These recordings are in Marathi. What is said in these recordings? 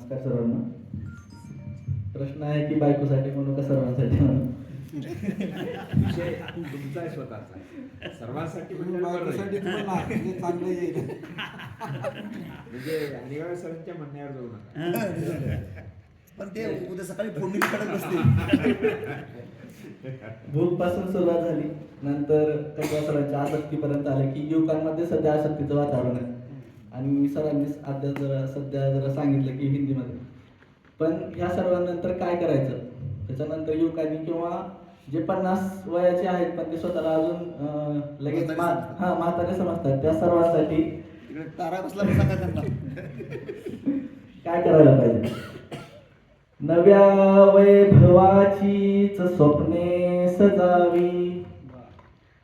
नमस्कार सर्वांना. प्रश्न आहे की बायकोसाठी म्हणू का सर्वांसाठी म्हणू? विषय तुमचा आहे स्वतःचा. सर्वांसाठी म्हणजे बायकोसाठी म्हणजे चांगलं येईल. म्हणजे अनिवार्य सरांच्या म्हणण्यावर जाऊ नका. पण ते उद्या सकाळी फोडणी भूकपासून सुरुवात झाली. नंतर कटवा सरांच्या आसक्तीपर्यंत आले की युवकांमध्ये सध्या आसक्तीचं वातावरण आहे. आणि सरांनी आद्या जरा सध्या जरा सांगितलं की हिंदीमध्ये. पण ह्या सर्वांनंतर काय करायचं? त्याच्यानंतर युवकांनी किंवा जे पन्नास वयाचे आहेत पण ते स्वतःला अजून लगेच मा. हा म्हातारे समजतात. त्या सर्वांसाठी काय करायला पाहिजे? नव्या वैभवाचीच स्वप्ने सजावी.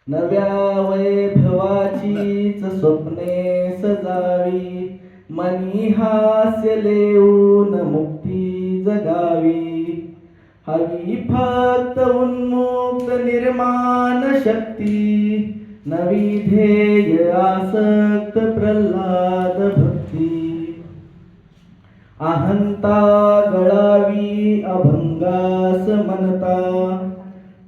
नव्या वैभवाचीच स्वप्ने सजावी मनी हास्य लेऊन मुक्ती जगावी. हवी फक्त उन्मुक्त निर्माण शक्ती. नवी ध्येय आसक्त प्रल्हाद भक्ती. अहंता गळावी अभंगास म्हणता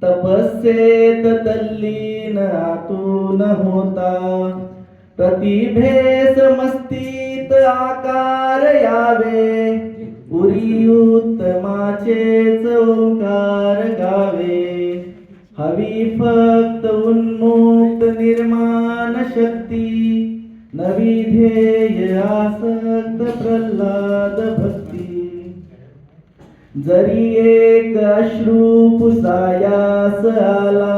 तपस्येत तल्लीन आतून होता. प्रतिभेस मस्तीत आकार यावे. उरी उत्तमाचेच ओंकार गावे. हवी फक्त उन्मुक्त निर्माण शक्ती. नवी ध्येय आसक्त प्रल्हाद भक्ती. जरी एक अश्रू पुसायास आला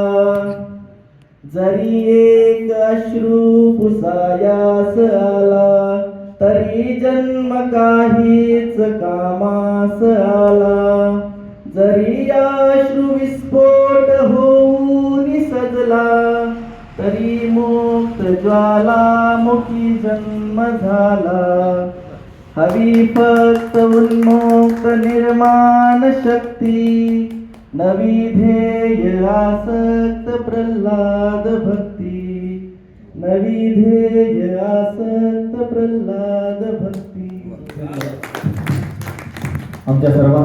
जरी एक अश्रू सायास आला तरी जन्म काहीच कामास आला जरी अश्रू विस्फोट होऊन सजला तरी मुक्त ज्वालामुखी जन्म झाला. हवी फक्त उन्मुक्त निर्माण शक्ती नवी ध्येय आसक्त प्रल्हाद भक्ती. हरी ध्येय आमच्या सर्वांना